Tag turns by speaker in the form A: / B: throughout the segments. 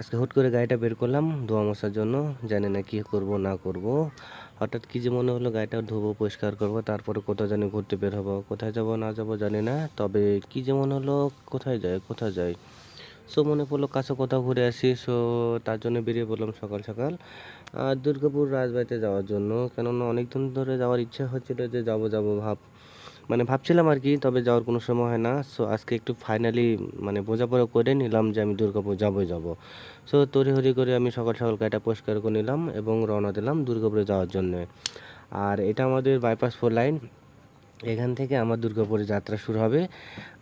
A: আজকে হুট করে গাড়িটা বের করলাম, ধোয়া মশার জন্য। জানি না কী করব, না করব। হঠাৎ কী যে মনে হলো গাড়িটা ধোবো, পরিষ্কার করব, তারপরে কোথাও জানি ঘুরতে বের হব, কোথায় যাব, না যাব জানি না। তবে কী যে মনে হলো, কোথায় যায় কোথায় যায় সো মনে পড়ল কাছে কোথাও ঘুরে আসি, সো তার জন্য বেরিয়ে পড়লাম সকাল সকাল আর দুর্গাপুর রাজবাড়িতে যাওয়ার জন্য। কেননা অনেক দিন ধরে যাওয়ার ইচ্ছা হচ্ছিল যে যাব যাব ভাব। মানে ভাবছিলাম আর কি, তবে যাওয়ার কোনো সময় হয় না। সো আজকে একটু ফাইনালি মানে বোঝাপড়া করে নিলাম যে আমি দুর্গাপুর যাবই যাব। সো তড়িহড়ি করে আমি সকাল সকাল গাড়িটা পরিষ্কার করে নিলাম এবং রওনা দিলাম দুর্গাপুরে যাওয়ার জন্য। আর এটা আমাদের বাইপাস ফোর লাইন এখান থেকে আমার দুর্গাপুরে যাত্রা শুরু হবে।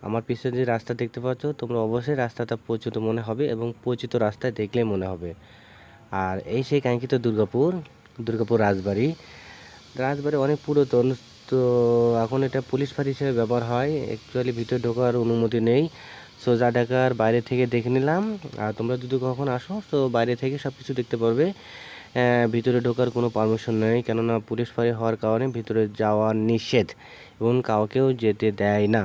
A: আমার পিছনে যে রাস্তা দেখতে পাচ্ছ, তোমরা অবশ্যই রাস্তাটা পরিচিত মনে হবে এবং পরিচিত রাস্তায় দেখলেই মনে হবে। আর এই সেই কাঙ্ক্ষিত দুর্গাপুর দুর্গাপুর রাজবাড়ি। রাজবাড়ি অনেক পুরাতন তো এখন এটা পুলিশ ফাঁড়ি হিসেবে ব্যবহার হয়। অ্যাকচুয়ালি ভিতরে ঢোকার অনুমতি নেই। সোজা ঢাকার বাইরে থেকে দেখে নিলাম। আর তোমরা যদি কখন আসো, তো বাইরে থেকে সব কিছু দেখতে পারবে। ভিতরে ঢোকার কোনো পারমিশন নেই। কেননা পুলিশ ফাঁড়ি হওয়ার কারণে ভিতরে যাওয়া নিষেধ এবং কাউকেও যেতে দেয় না।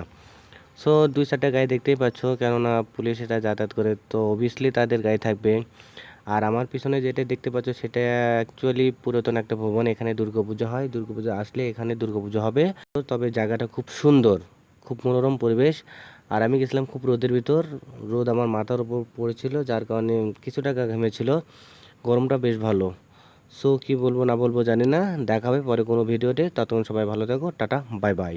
A: সো দুই চারটা গাড়ি দেখতেই পাচ্ছ। কেননা পুলিশ এটা যাতায়াত করে। তো অবভিয়াসলি তাদের গাড়ি থাকবে। আর আমার পিছনে যেটা দেখতে পাচ্ছ সেটা অ্যাকচুয়ালি পুরাতন একটা ভবন, এখানে দুর্গাপূজা হয়। দুর্গাপূজা আসলে এখানে দুর্গাপূজা হবে। তবে জায়গাটা খুব সুন্দর, খুব মনোরম পরিবেশ। আর আমি গেছিলাম খুব রোদের ভিতর। রোদ আমার মাথার উপর পড়েছিল, যার কারণে কিছু টাকা ঘেমেছিল। গরমটা বেশ ভালো। সো কি বলব না বলব জানি না। দেখা হবে পরে কোনো ভিডিওতে। ততক্ষণ সবাই ভালো থাকো। Tata bye bye